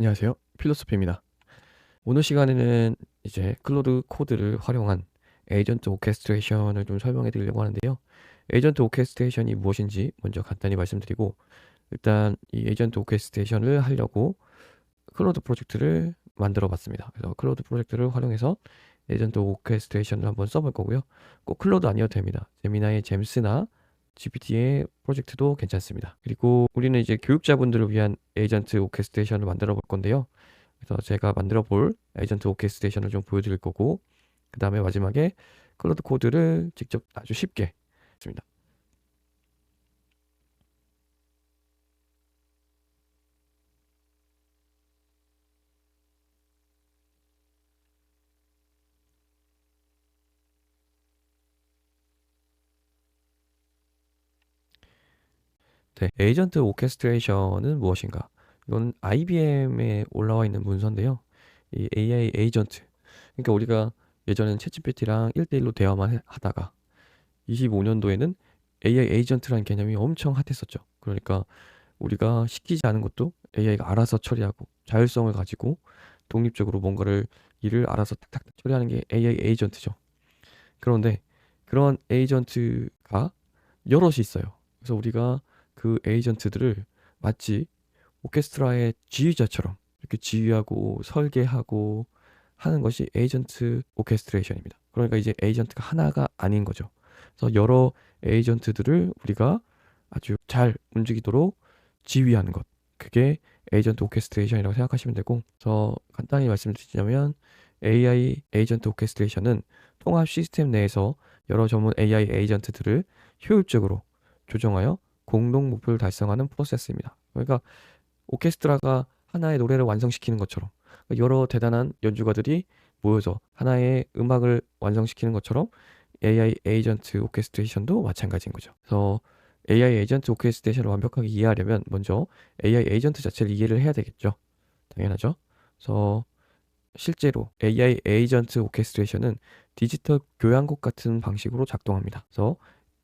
안녕하세요. 필로소피입니다. 오늘 시간에는 이제 클로드 코드를 활용한 에이전트 오케스트레이션을 좀 설명해 드리려고 하는데요. 에이전트 오케스트레이션이 무엇인지 먼저 간단히 말씀드리고 일단 이 에이전트 오케스트레이션을 하려고 클로드 프로젝트를 만들어 봤습니다. 그래서 클로드 프로젝트를 활용해서 에이전트 오케스트레이션을 한번 써볼 거고요. 꼭 클로드 아니어도 됩니다. 제미나의 잼스나 GPT의 프로젝트도 괜찮습니다. 그리고 우리는 이제 교육자분들을 위한 에이전트 오케스트레이션을 만들어 볼 건데요. 그래서 제가 만들어 볼 에이전트 오케스트레이션을 좀 보여드릴 거고 그 다음에 마지막에 클로드 코드를 직접 아주 쉽게 했습니다. 네, 에이전트 오케스트레이션은 무엇인가? 이건 IBM에 올라와 있는 문서인데요. 이 AI 에이전트. 그러니까 우리가 예전에는 챗GPT랑 1대1로 대화만 하다가 25년도에는 AI 에이전트라는 개념이 엄청 핫했었죠. 그러니까 우리가 시키지 않은 것도 AI가 알아서 처리하고 자율성을 가지고 독립적으로 뭔가를 일을 알아서 탁탁 처리하는 게 AI 에이전트죠. 그런데 그런 에이전트가 여럿이 있어요. 그래서 우리가 그 에이전트들을 마치 오케스트라의 지휘자처럼 이렇게 지휘하고 설계하고 하는 것이 에이전트 오케스트레이션입니다. 그러니까 이제 에이전트가 하나가 아닌 거죠. 그래서 여러 에이전트들을 우리가 아주 잘 움직이도록 지휘하는 것. 그게 에이전트 오케스트레이션이라고 생각하시면 되고, 그래서 간단히 말씀드리자면 AI 에이전트 오케스트레이션은 통합 시스템 내에서 여러 전문 AI 에이전트들을 효율적으로 조정하여 공동 목표를 달성하는 프로세스입니다. 그러니까 오케스트라가 하나의 노래를 완성시키는 것처럼 여러 대단한 연주가들이 모여서 하나의 음악을 완성시키는 것처럼 AI 에이전트 오케스트레이션도 마찬가지인 거죠. 그래서 AI 에이전트 오케스트레이션을 완벽하게 이해하려면 먼저 AI 에이전트 자체를 이해를 해야 되겠죠. 당연하죠. 그래서 실제로 AI 에이전트 오케스트레이션은 디지털 교향곡 같은 방식으로 작동합니다. 그래서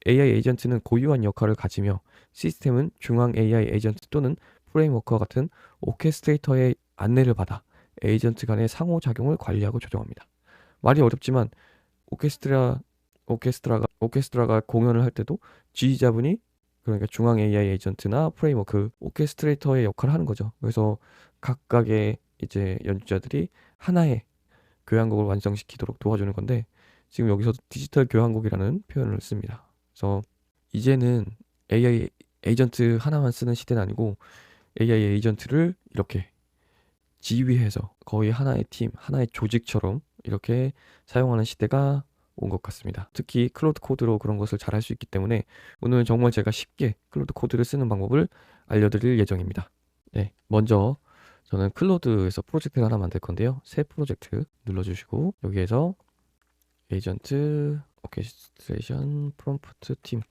AI 에이전트는 고유한 역할을 가지며 시스템은 중앙 AI 에이전트 또는 프레임워크와 같은 오케스트레이터의 안내를 받아 에이전트 간의 상호작용을 관리하고 조정합니다. 말이 어렵지만 오케스트라 오케스트라가 오케스트라가 공연을 할 때도 지휘자분이 그러니까 중앙 AI 에이전트나 프레임워크 오케스트레이터의 역할을 하는 거죠. 그래서 각각의 이제 연주자들이 하나의 교향곡을 완성시키도록 도와주는 건데 지금 여기서 디지털 교향곡이라는 표현을 씁니다. 그래서 이제는 AI 에이전트 하나만 쓰는 시대는 아니고 AI 에이전트를 이렇게 지휘해서 거의 하나의 팀, 하나의 조직처럼 이렇게 사용하는 시대가 온 것 같습니다. 특히 클로드 코드로 그런 것을 잘 할 수 있기 때문에 오늘 정말 제가 쉽게 클로드 코드를 쓰는 방법을 알려드릴 예정입니다. 네, 먼저 저는 클로드에서 프로젝트를 하나 만들 건데요. 새 프로젝트 눌러주시고 여기에서 에이전트 오케스트레이션 프롬프트 팀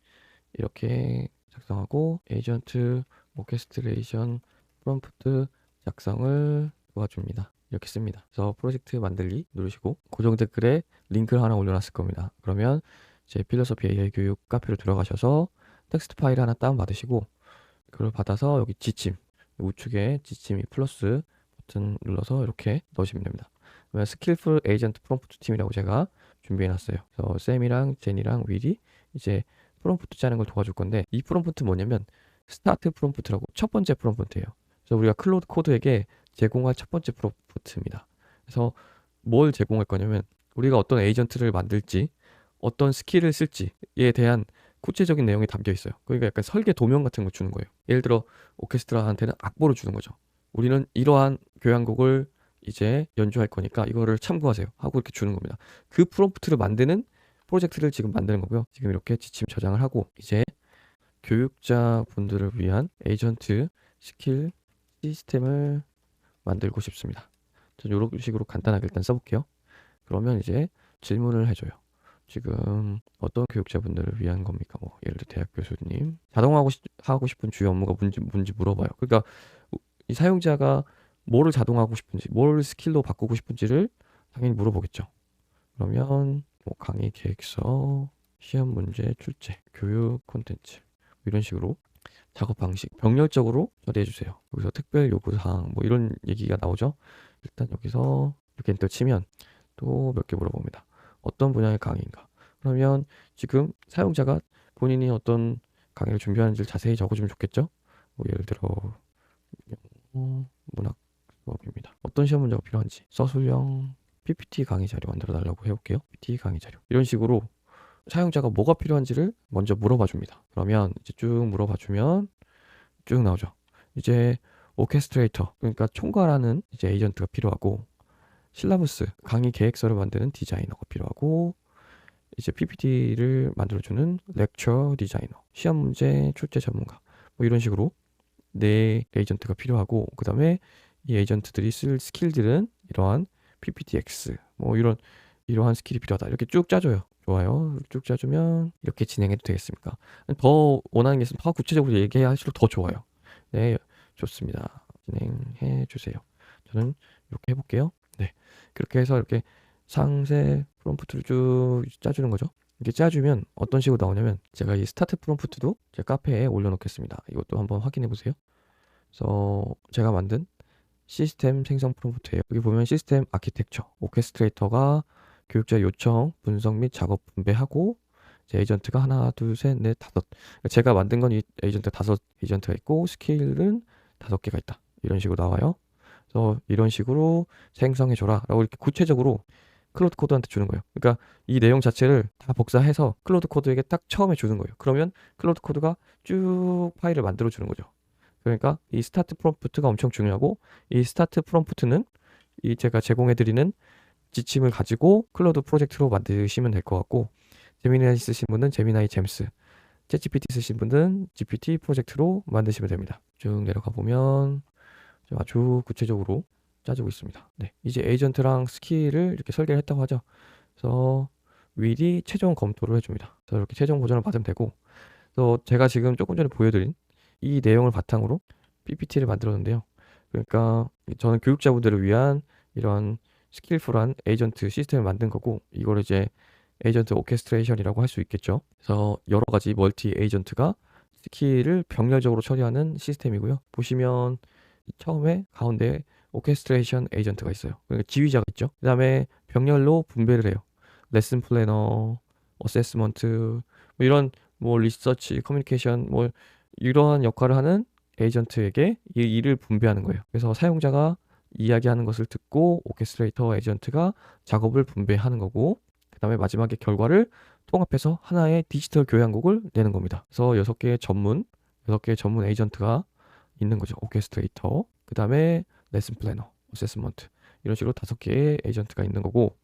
이렇게 작성하고 에이전트 오케스트레이션 프롬프트 작성을 도와줍니다. 이렇게 씁니다. 그래서 프로젝트 만들기 누르시고 고정 댓글에 링크를 하나 올려놨을 겁니다. 그러면 제 필로소피 AI 교육 카페로 들어가셔서 텍스트 파일 하나 다운 받으시고 그걸 받아서 여기 지침 우측에 지침이 플러스 버튼 눌러서 이렇게 넣으시면 됩니다. 스킬풀 에이전트 프롬프트 팀이라고 제가 준비해놨어요. 그래서 쌤이랑 제니랑 윌이 이제 프롬프트 짜는 걸 도와줄 건데 이 프롬프트 뭐냐면 스타트 프롬프트라고 첫 번째 프롬프트예요. 그래서 우리가 클로드 코드에게 제공할 첫 번째 프롬프트입니다. 그래서 뭘 제공할 거냐면 우리가 어떤 에이전트를 만들지 어떤 스킬을 쓸지에 대한 구체적인 내용이 담겨 있어요. 그러니까 약간 설계 도면 같은 거 주는 거예요. 예를 들어 오케스트라한테는 악보를 주는 거죠. 우리는 이러한 교향곡을 이제 연주할 거니까 이거를 참고하세요 하고 이렇게 주는 겁니다. 그 프롬프트를 만드는 프로젝트를 지금 만드는 거고요. 지금 이렇게 지침 저장을 하고 이제 교육자 분들을 위한 에이전트 스킬 시스템을 만들고 싶습니다. 전 이런 식으로 간단하게 일단 써볼게요. 그러면 이제 질문을 해줘요. 지금 어떤 교육자분들을 위한 겁니까? 뭐 예를 들어 대학 교수님 자동화하고 싶, 하고 싶은 주요 업무가 뭔지 뭔지 물어봐요. 그러니까 이 사용자가 뭐를 자동화하고 싶은지, 뭘 스킬로 바꾸고 싶은지를 당연히 물어보겠죠. 그러면 뭐 강의 계획서, 시험 문제 출제, 교육 콘텐츠 뭐 이런 식으로 작업 방식 병렬적으로 처리해 주세요. 여기서 특별 요구 사항 뭐 이런 얘기가 나오죠. 일단 여기서 이렇게 엔터 치면 또 몇 개 물어봅니다. 어떤 분야의 강의인가? 그러면 지금 사용자가 본인이 어떤 강의를 준비하는지를 자세히 적어주면 좋겠죠? 뭐 예를 들어 문학 수업입니다. 어떤 시험 문제가 필요한지 서술형 PPT 강의 자료 만들어 달라고 해볼게요. PPT 강의 자료 이런 식으로 사용자가 뭐가 필요한지를 먼저 물어봐 줍니다. 그러면 이제 쭉 물어봐 주면 쭉 나오죠. 이제 오케스트레이터 그러니까 총괄하는 이제 에이전트가 필요하고 실라부스 강의 계획서를 만드는 디자이너가 필요하고 이제 PPT를 만들어주는 렉처 디자이너, 시험 문제 출제 전문가 뭐 이런 식으로 네 에이전트가 필요하고 그 다음에 이 에이전트들이 쓸 스킬들은 이러한 PPTX 뭐 이런 이러한 스킬이 필요하다 이렇게 쭉 짜줘요. 좋아요. 쭉 짜주면 이렇게 진행해도 되겠습니까? 더 원하는 게 있으면 더 구체적으로 얘기하실수록 더 좋아요. 네, 좋습니다. 진행해 주세요. 저는 이렇게 해볼게요. 네, 그렇게 해서 이렇게 상세 프롬프트를 쭉 짜주는 거죠. 이렇게 짜주면 어떤 식으로 나오냐면 제가 이 스타트 프롬프트도 제 카페에 올려놓겠습니다. 이것도 한번 확인해 보세요. 그래서 제가 만든 시스템 생성 프롬프트예요. 여기 보면 시스템 아키텍처, 오케스트레이터가 교육자 요청, 분석 및 작업 분배하고 에이전트가 하나, 둘, 셋, 넷, 다섯. 제가 만든 건 이 에이전트 다섯 에이전트가 있고 스킬은 다섯 개가 있다. 이런 식으로 나와요. 그래서 이런 식으로 생성해 줘라라고 이렇게 구체적으로 클로드 코드한테 주는 거예요. 그러니까 이 내용 자체를 다 복사해서 클로드 코드에게 딱 처음에 주는 거예요. 그러면 클로드 코드가 쭉 파일을 만들어 주는 거죠. 그러니까 이 스타트 프롬프트가 엄청 중요하고 이 스타트 프롬프트는 이 제가 제공해 드리는 지침을 가지고 클로드 프로젝트로 만드시면 될 것 같고 제미나이 쓰신 분은 제미나이 잼스 챗GPT 쓰신 분은 GPT 프로젝트로 만드시면 됩니다. 쭉 내려가 보면 아주 구체적으로 짜주고 있습니다. 네, 이제 에이전트랑 스킬을 이렇게 설계를 했다고 하죠. 그래서 윌이 최종 검토를 해줍니다. 그래서 이렇게 최종 보전을 받으면 되고, 그래서 제가 지금 조금 전에 보여드린 이 내용을 바탕으로 PPT를 만들었는데요. 그러니까 저는 교육자분들을 위한 이런 스킬풀한 에이전트 시스템을 만든 거고, 이걸 이제 에이전트 오케스트레이션이라고 할 수 있겠죠. 그래서 여러 가지 멀티 에이전트가 스킬을 병렬적으로 처리하는 시스템이고요. 보시면 처음에 가운데 오케스트레이션 에이전트가 있어요. 그러니까 지휘자가 있죠. 그 다음에 병렬로 분배를 해요. 레슨 플래너, 어세스먼트, 뭐 이런 뭐 리서치, 커뮤니케이션, 뭐 이러한 역할을 하는 에이전트에게 이 일을 분배하는 거예요. 그래서 사용자가 이야기하는 것을 듣고 오케스트레이터 에이전트가 작업을 분배하는 거고 그 다음에 마지막에 결과를 통합해서 하나의 디지털 교양곡을 내는 겁니다. 그래서 여섯 개의 전문, 여섯 개의 전문 에이전트가 있는 거죠. 오케스트레이터, 그 다음에 레슨 플래너, 어세스먼트 이런 식으로 다섯 개의 에이전트가 있는 거고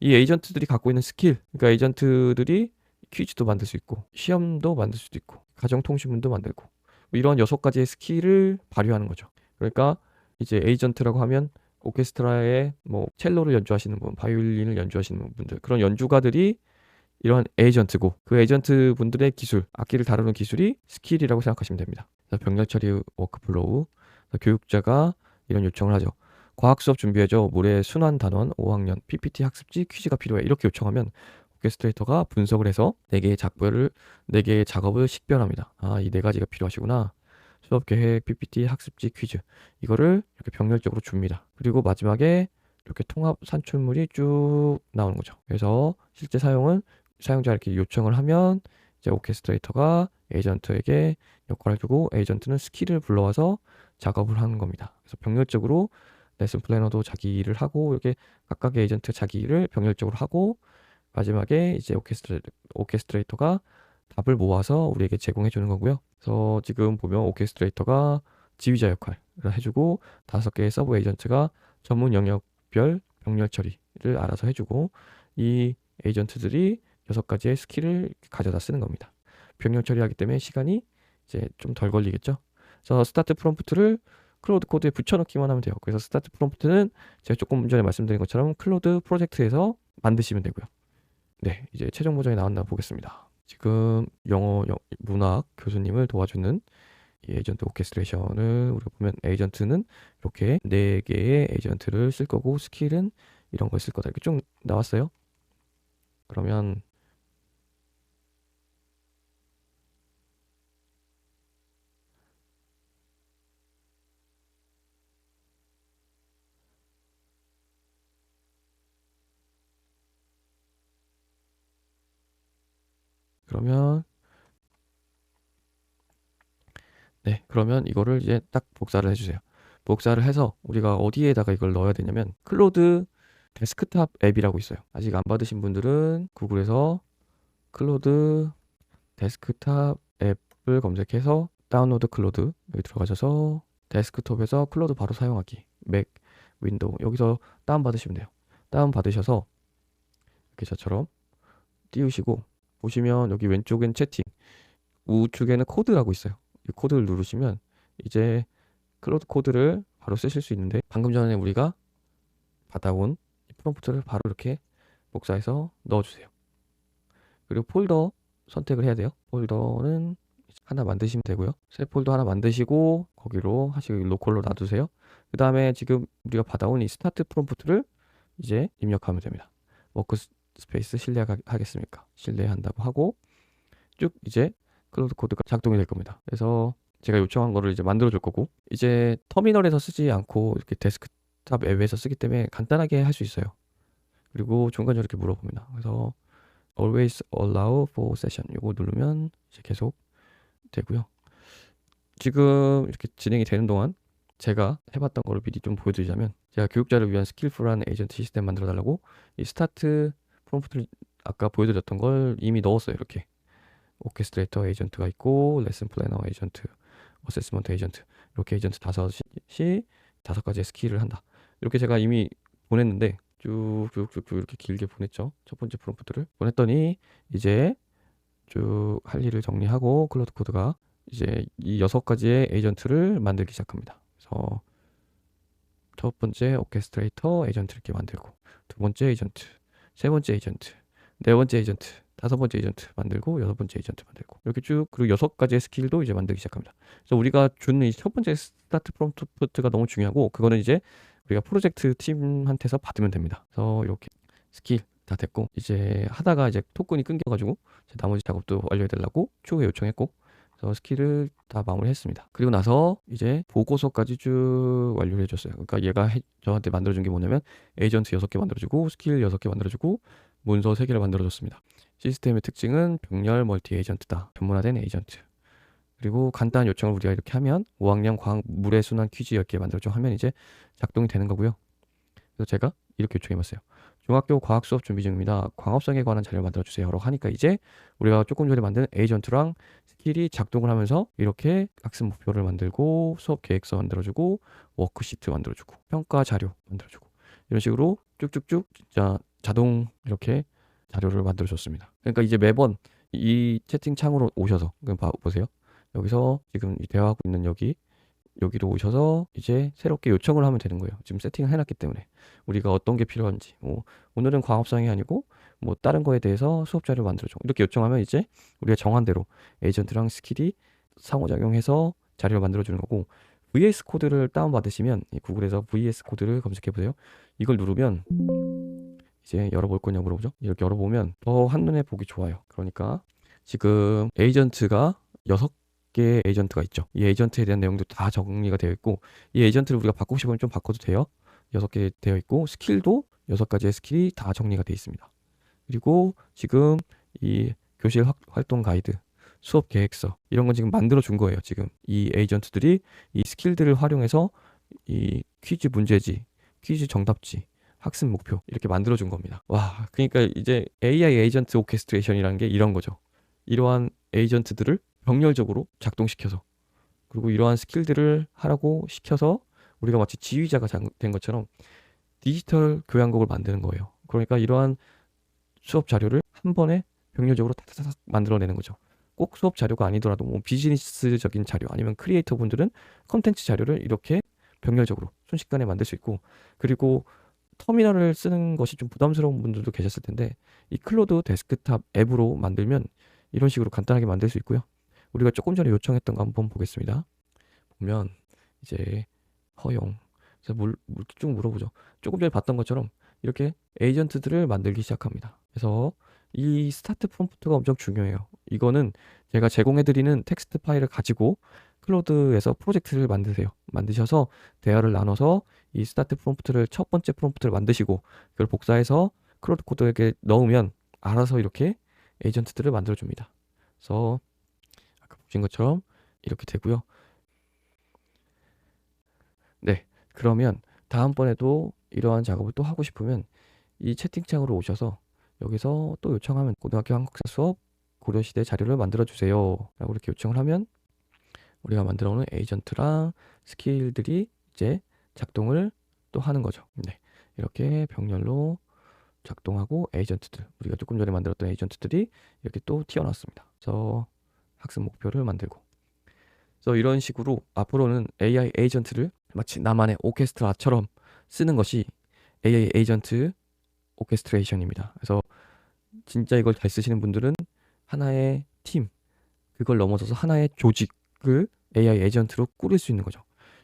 이 에이전트들이 갖고 있는 스킬, 그러니까 에이전트들이 퀴즈도 만들 수 있고 시험도 만들 수도 있고 가정통신문도 만들고 뭐 이런 여섯 가지의 스킬을 발휘하는 거죠. 그러니까 이제 에이전트라고 하면 오케스트라에 뭐 첼로를 연주하시는 분, 바이올린을 연주하시는 분들 그런 연주가들이 이런 에이전트고 그 에이전트 분들의 기술, 악기를 다루는 기술이 스킬이라고 생각하시면 됩니다. 병력 처리 워크플로우, 교육자가 이런 요청을 하죠. 과학 수업 준비해줘. 물의 순환 단원 5학년 PPT 학습지 퀴즈가 필요해. 이렇게 요청하면 오케스트레이터가 분석을 해서 네 개의 작별을 네 개의 작업을 식별합니다. 아, 이 네 가지가 필요하시구나. 수업 계획, PPT, 학습지, 퀴즈. 이거를 이렇게 병렬적으로 줍니다. 그리고 마지막에 이렇게 통합 산출물이 쭉 나오는 거죠. 그래서 실제 사용은 사용자 이렇게 요청을 하면 이제 오케스트레이터가 에이전트에게 역할을 주고 에이전트는 스킬을 불러와서 작업을 하는 겁니다. 그래서 병렬적으로 레슨 플래너도 자기 일을 하고 이렇게 각각의 에이전트 자기 일을 병렬적으로 하고 마지막에 이제 오케스트레, 오케스트레이터가 답을 모아서 우리에게 제공해 주는 거고요. 그래서 지금 보면 오케스트레이터가 지휘자 역할을 해주고 다섯 개의 서브 에이전트가 전문 영역별 병렬 처리를 알아서 해주고 이 에이전트들이 여섯 가지의 스킬을 가져다 쓰는 겁니다. 병렬 처리하기 때문에 시간이 이제 좀 덜 걸리겠죠. 그래서 스타트 프롬프트를 클로드 코드에 붙여넣기만 하면 돼요. 그래서 스타트 프롬프트는 제가 조금 전에 말씀드린 것처럼 클로드 프로젝트에서 만드시면 되고요. 네, 이제 최종 버전이 나왔나 보겠습니다. 지금 영어 문학 교수님을 도와주는 이 에이전트 오케스트레이션을 우리가 보면 에이전트는 이렇게 네 개의 에이전트를 쓸 거고 스킬은 이런 걸 쓸 거다 이렇게 쭉 나왔어요. 그러면 그러면 네, 그러면 이거를 이제 딱 복사를 해주세요. 복사를 해서 우리가 어디에다가 이걸 넣어야 되냐면 클로드 데스크탑 앱이라고 있어요. 아직 안 받으신 분들은 구글에서 클로드 데스크탑 앱을 검색해서 다운로드 클로드 여기 들어가셔서 데스크톱에서 클로드 바로 사용하기 맥 윈도우 여기서 다운 받으시면 돼요. 다운 받으셔서 이렇게 저처럼 띄우시고 보시면 여기 왼쪽엔 채팅 우측에는 코드라고 있어요. 이 코드를 누르시면 이제 클로드 코드를 바로 쓰실 수 있는데 방금 전에 우리가 받아온 이 프롬프트를 바로 이렇게 복사해서 넣어주세요. 그리고 폴더 선택을 해야 돼요. 폴더는 하나 만드시면 되고요. 새 폴더 하나 만드시고 거기로 하시고 로컬로 놔두세요. 그 다음에 지금 우리가 받아온 이 스타트 프롬프트를 이제 입력하면 됩니다. 워크 스페이스 신뢰하겠습니까? 신뢰한다고 하고 쭉 이제 클로드 코드가 작동이 될 겁니다. 그래서 제가 요청한 거를 이제 만들어 줄 거고 이제 터미널에서 쓰지 않고 이렇게 데스크탑 앱에서 쓰기 때문에 간단하게 할 수 있어요. 그리고 중간중간 이렇게 물어봅니다. 그래서 always allow for session 이거 누르면 이제 계속 되고요. 지금 이렇게 진행이 되는 동안 제가 해봤던 거를 미리 좀 보여드리자면 제가 교육자를 위한 스킬풀한 에이전트 시스템 만들어 달라고 이 스타트 프롬프트를 아까 보여드렸던 걸 이미 넣었어요 이렇게. 오케스트레이터 에이전트가 있고 레슨 플래너 에이전트 어세스먼트 에이전트 이렇게 에이전트 다섯이 다섯 가지의 스킬을 한다. 이렇게 제가 이미 보냈는데 쭉쭉쭉쭉 이렇게 길게 보냈죠. 첫 번째 프롬프트를 보냈더니 이제 쭉 할 일을 정리하고 클로드 코드가 이제 이 여섯 가지의 에이전트를 만들기 시작합니다. 그래서 첫 번째 오케스트레이터 에이전트 이렇게 만들고 두 번째 에이전트 세 번째 에이전트 네 번째 에이전트 다섯 번째 에이전트 만들고 여섯 번째 에이전트 만들고 이렇게 쭉 그리고 여섯 가지의 스킬도 이제 만들기 시작합니다. 그래서 우리가 주는 이첫 번째 스타트 프롬프트가 너무 중요하고 그거는 이제 우리가 프로젝트 팀한테서 받으면 됩니다. 그래서 이렇게 스킬 다 됐고 이제 하다가 이제 토큰이 끊겨가지고 나머지 작업도 완료해달라고 추후에 요청했고 그래서 스킬을 다 마무리했습니다. 그리고 나서 이제 보고서까지 쭉 완료를 해줬어요. 그러니까 얘가 해, 저한테 만들어준 게 뭐냐면 에이전트 6개 만들어주고 스킬 6개 만들어주고 문서 3개를 만들어줬습니다. 시스템의 특징은 병렬 멀티 에이전트다. 전문화된 에이전트. 그리고 간단한 요청을 우리가 이렇게 하면 5학년 과학 물의 순환 퀴즈 10개 만들어줘 하면 이제 작동이 되는 거고요. 그래서 제가 이렇게 요청해봤어요. 중학교 과학 수업 준비 중입니다. 광합성에 관한 자료를 만들어 주세요.라고 하니까 이제 우리가 조금 전에 만든 에이전트랑 스킬이 작동을 하면서 이렇게 학습 목표를 만들고 수업 계획서 만들어주고 워크시트 만들어주고 평가 자료 만들어주고 이런 식으로 쭉쭉쭉 진짜 자동 이렇게 자료를 만들어 줬습니다. 그러니까 이제 매번 이 채팅창으로 오셔서 그럼 봐 보세요. 여기서 지금 대화하고 있는 여기 여기로 오셔서 이제 새롭게 요청을 하면 되는 거예요. 지금 세팅을 해놨기 때문에 우리가 어떤 게 필요한지 뭐 오늘은 광합성이 아니고 뭐 다른 거에 대해서 수업 자료 만들어줘 이렇게 요청하면 이제 우리가 정한 대로 에이전트랑 스킬이 상호작용해서 자료를 만들어주는 거고 VS 코드를 다운받으시면 구글에서 VS 코드를 검색해 보세요. 이걸 누르면 이제 열어볼 거냐 물어보죠. 이렇게 열어보면 더 한눈에 보기 좋아요. 그러니까 지금 에이전트가 여섯 개의 에이전트가 있죠. 이 에이전트에 대한 내용도 다 정리가 되어 있고 이 에이전트를 우리가 바꾸고 싶으면 좀 바꿔도 돼요. 여섯 개 되어 있고 스킬도 여섯 가지의 스킬이 다 정리가 되어 있습니다. 그리고 지금 이 교실 활동 가이드, 수업 계획서 이런 건 지금 만들어 준 거예요. 지금 이 에이전트들이 이 스킬들을 활용해서 이 퀴즈 문제지, 퀴즈 정답지 학습 목표 이렇게 만들어 준 겁니다. 와, 그러니까 이제 AI 에이전트 오케스트레이션이라는 게 이런 거죠. 이러한 에이전트들을 병렬적으로 작동시켜서 그리고 이러한 스킬들을 하라고 시켜서 우리가 마치 지휘자가 된 것처럼 디지털 교양곡을 만드는 거예요. 그러니까 이러한 수업 자료를 한 번에 병렬적으로 타타닥 만들어내는 거죠. 꼭 수업 자료가 아니더라도 뭐 비즈니스적인 자료 아니면 크리에이터 분들은 컨텐츠 자료를 이렇게 병렬적으로 순식간에 만들 수 있고 그리고 터미널을 쓰는 것이 좀 부담스러운 분들도 계셨을 텐데 이 클로드 데스크탑 앱으로 만들면 이런 식으로 간단하게 만들 수 있고요. 우리가 조금 전에 요청했던 거 한번 보겠습니다. 보면 이제 허용 그래서 물, 쭉 물어보죠. 조금 전에 봤던 것처럼 이렇게 에이전트들을 만들기 시작합니다. 그래서 이 스타트 프롬프트가 엄청 중요해요. 이거는 제가 제공해드리는 텍스트 파일을 가지고 클로드에서 프로젝트를 만드세요. 만드셔서 대화를 나눠서 이 스타트 프롬프트를 첫 번째 프롬프트를 만드시고 그걸 복사해서 클로드 코드에게 넣으면 알아서 이렇게 에이전트들을 만들어 줍니다. 그래서 보신 것처럼 이렇게 되고요. 네, 그러면 다음번에도 이러한 작업을 또 하고 싶으면 이 채팅창으로 오셔서 여기서 또 요청하면 고등학교 한국사 수업 고려시대 자료를 만들어 주세요 라고 이렇게 요청을 하면 우리가 만들어 놓은 에이전트랑 스킬들이 이제 작동을 또 하는 거죠. 네. 이렇게 병렬로 작동하고 에이전트들 우리가 조금 전에 만들었던 에이전트들이 이렇게 또 튀어나왔습니다. 그래서 학습 목표를 만들고 그래서 이런 식으로 앞으로는 AI 에이전트를 마치 나만의 오케스트라처럼 쓰는 것이 AI 에이전트 오케스트레이션입니다. 그래서 진짜 이걸 잘 쓰시는 분들은 하나의 팀 그걸 넘어서서 하나의 조직을 AI 에이전트로 꾸릴 수 있는 거죠.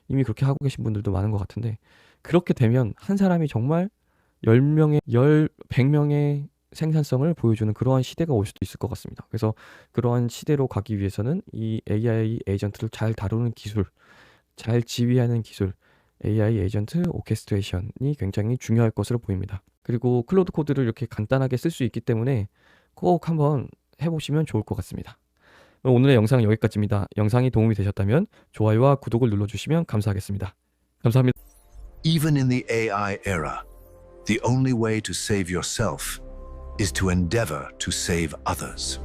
이미 그렇게 하고 계신 분들도 많은 것 같은데 그렇게 되면 한 사람이 정말 10명의 10, 100명의 생산성을 보여주는 그러한 시대가 올 수도 있을 것 같습니다. 그래서 그러한 시대로 가기 위해서는 이 AI 에이전트를 잘 다루는 기술, 잘 지휘하는 기술, AI 에이전트 오케스트레이션이 굉장히 중요할 것으로 보입니다. 그리고 클로드 코드를 이렇게 간단하게 쓸 수 있기 때문에 꼭 한번 해보시면 좋을 것 같습니다. 오늘의 영상은 여기까지입니다. 영상이 도움이 되셨다면 좋아요와 구독을 눌러주시면 감사하겠습니다. 감사합니다. Even in the AI era, the only way to save yourself is to endeavor to save others.